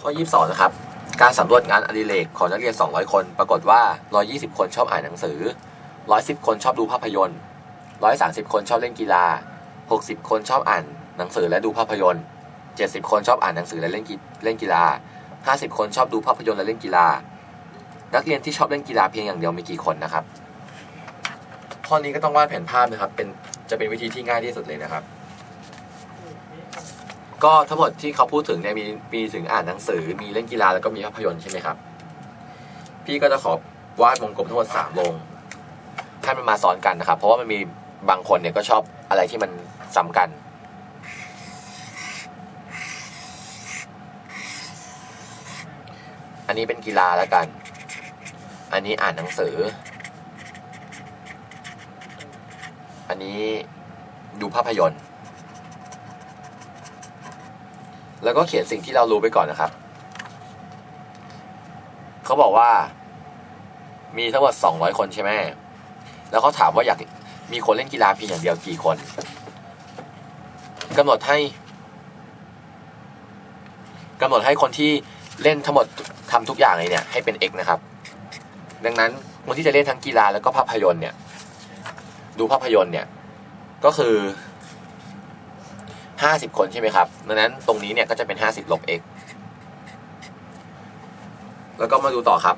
ข้อ 22 นะครับ การสำรวจงานอดิเรกของนักเรียน 200 คน ปรากฏว่า 120 คนชอบอ่านหนังสือ 110 คนชอบดูภาพยนตร์ 130 คนชอบเล่นกีฬา 60 คนชอบอ่านหนังสือและดูภาพยนตร์ 70 คนชอบอ่านหนังสือและเล่นกีเล่นกีฬา 50 คนชอบดูภาพยนตร์และเล่นกีฬา นักเรียนที่ชอบเล่นกีฬาเพียงอย่างเดียวมีกี่คนนะครับ ข้อนี้ก็ต้องวาดแผนภาพนะครับ เป็นจะเป็นวิธีที่ง่ายที่สุดเลยนะครับ ก็ทั้งหมดที่เขาพูดถึงเนี่ยมีมีถึงอ่านหนังสือ มีเล่นกีฬาแล้วก็มีภาพยนตร์ใช่ไหมครับ พี่ก็จะขอวาดวงกลมทั้งหมดสามวงให้มันมาซ้อนกันนะครับ เพราะว่ามันมีบางคนเนี่ยก็ชอบอะไรที่มันซ้ำกันอันนี้เป็นกีฬาแล้วกัน อันนี้อ่านหนังสือ อันนี้ดูภาพยนตร์ แล้วก็เขียนสิ่งที่เรารู้ไปก่อนนะครับ เขาบอกว่า มีทั้งหมด200คนใช่ไหมแล้วเขาถามว่าอยากมีคนเล่นกีฬาเพียงอย่างเดียวกี่คนกำหนดให้กำหนดให้คนที่เล่นทั้งหมดทำทุกอย่างเลยเนี่ยให้เป็น x นะครับ ดังนั้นคนที่จะเล่นทั้งกีฬาแล้วก็ภาพยนตร์เนี่ย ดูภาพยนตร์เนี่ย ก็คือ ห้าสิบคนใช่ไหมครับดังนั้นตรงนี้เนี่ยก็จะเป็นห้าสิบลบ x แล้วก็มาดูต่อครับ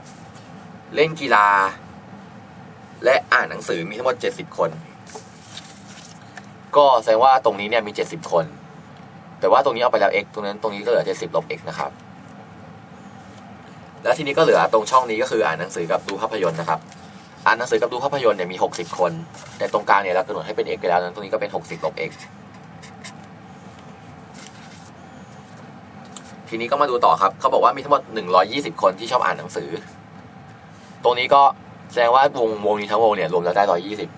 เล่นกีฬา และอ่านหนังสือมีทั้งหมดเจ็ดสิบคน ก็แสดงว่าตรงนี้เนี่ยมีเจ็ดสิบคน แต่ว่าตรงนี้เอาไปแล้ว x ตรงนั้นตรงนี้ก็เหลือเจ็ดสิบลบ x นะครับ แล้วทีนี้ก็เหลือตรงช่องนี้ก็คืออ่านหนังสือกับดูภาพยนตร์นะครับอ่านหนังสือกับดูภาพยนตร์เนี่ยมีหกสิบคน แต่ตรงกลางเนี่ยเรากำหนดให้เป็น x ไปแล้วนั้นตรงนี้ก็เป็นหกสิบลบ x ทีนี้ก็มาดูต่อครับเขาบอกว่ามีทั้งหมด 120 คนที่ชอบอ่านหนังสือ ตรงนี้ก็แสดงว่าวงวงนี้ทั้งวงเนี่ยรวมแล้วได้ 120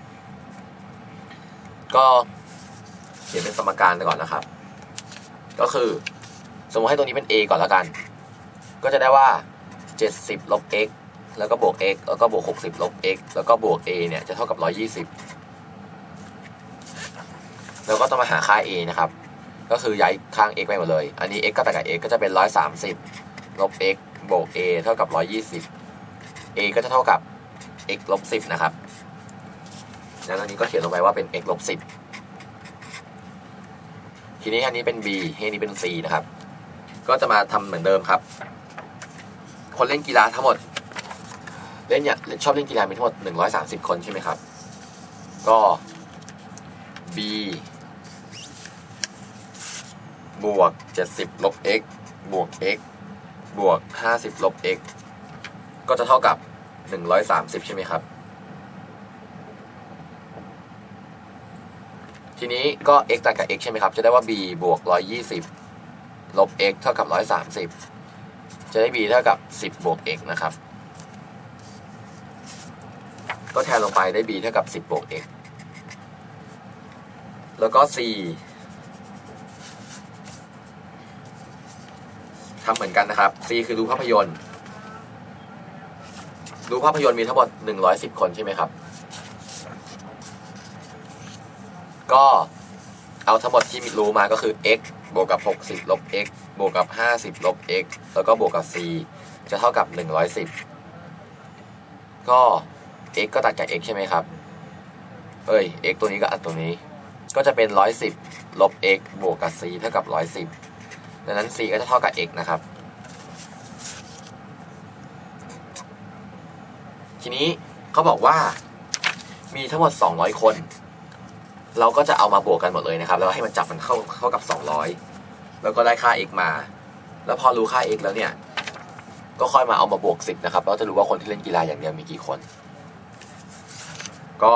ก็เขียนเป็นสมการไปก่อนนะครับ ก็คือ สมมติให้ตรงนี้เป็น a ก่อนแล้วกัน ก็จะได้ว่า 70ลบ x แล้วก็บวก x แล้วก็บวก 60ลบ x แล้วก็บวก a เนี่ยจะเท่ากับ 120 แล้วก็ต้องมาหาค่า a นะครับ ก็คือย้ายข้าง x ไปหมดเลย อันนี้ x ก็แต่กับ x ก็จะเป็น 130ลบ x บวก a เท่ากับ 120 a ก็จะเท่ากับ x ลบ 10 นะครับ แล้วอันนี้ก็เขียนลงไปว่าเป็น x ลบ 10 ทีนี้อันนี้เป็น b อันนี้เป็น c นะครับ ก็จะมาทำเหมือนเดิมครับ คนเล่นกีฬาทั้งหมด เล่นเนี่ยชอบเล่นกีฬามีทั้งหมด 130 คนใช่ไหมครับ ก็ b บวก 70 ลบ x บวก x บวก 50 ลบ x ก็จะเท่ากับ 130 ใช่ไหมครับ ทีนี้ก็ x ต่างกับ x ใช่ไหมครับ จะได้ว่า b บวก 120 ลบ x เท่ากับ 130 จะได้ b เท่ากับ 10 บวก x นะครับ ก็แทนลงไปได้ b เท่ากับ 10 บวก x แล้วก็ c ทำเหมือนกันนะครับ C คือดูภาพยนตร์ ดูภาพยนตร์มีทั้งหมด 110 คนใช่ไหมครับ ก็เอาทั้งหมดที่รู้มาก็คือ x บวกกับ 60 ลบ x บวกกับ 50 ลบ x แล้วก็บวกกับ c จะเท่ากับ 110 ก็ x ก็ตัดจาก x ใช่ไหมครับ เอ้ย x ตัวนี้ก็อัดตัวนี้ ก็จะเป็น 110 ลบ x บวกกับ c เท่ากับ 110 ดังนั้น c ก็จะเท่ากับ x นะครับ ทีนี้เขาบอกว่ามีทั้งหมด 200 คน เราก็จะเอามาบวกกันหมดเลยนะครับ แล้วให้มันจับมันเข้าเข้ากับ 200 แล้วก็ได้ค่า x มา แล้วพอรู้ค่า x แล้วเนี่ย ก็ค่อยมาเอามาบวก 10 นะครับ เราจะรู้ว่าคนที่เล่นกีฬาอย่างเดียวมีกี่คน ก็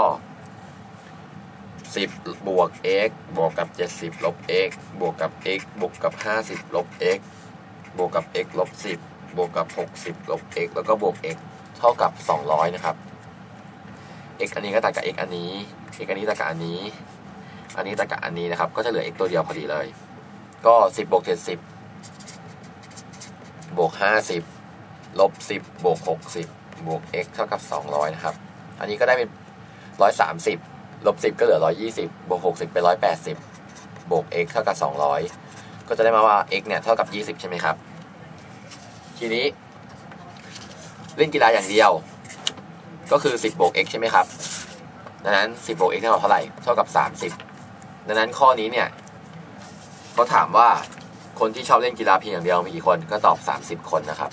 10 บวก x บวกกับ 70 ลบ x บวกกับ x บวกกับ 50 ลบ x บวกกับ x ลบ 10 บวกกับ 60 ลบ x แล้วก็บวก x เท่ากับ 200 นะครับ x อันนี้ก็ตัดกับ x อันนี้ x อันนี้ตัดกับอันนี้ อันนี้ตัดกับอันนี้นะครับ ก็จะเหลือ x ตัวเดียวพอดีเลย ก็ 10 บวก 70 บวก 50 ลบ 10 บวก 60 บวก x เท่ากับ 200 นะครับ อันนี้ก็ได้เป็น 130 ลบ10ก็เหลือ120บวก60เป็น180บวก x เท่ากับ200ก็จะได้มาว่า x เนี่ยเท่ากับ20ใช่ไหมครับ ทีนี้ เล่นกีฬาอย่างเดียว ก็คือ10บวก x ใช่ไหมครับดังนั้น10บวก x เท่ากับเท่าไหร่เท่ากับ30ดังนั้นข้อนี้เนี่ยเขาถามว่าคนที่ชอบเล่นกีฬาเพียงอย่างเดียวมีกี่คนก็ตอบ 30 คนนะครับ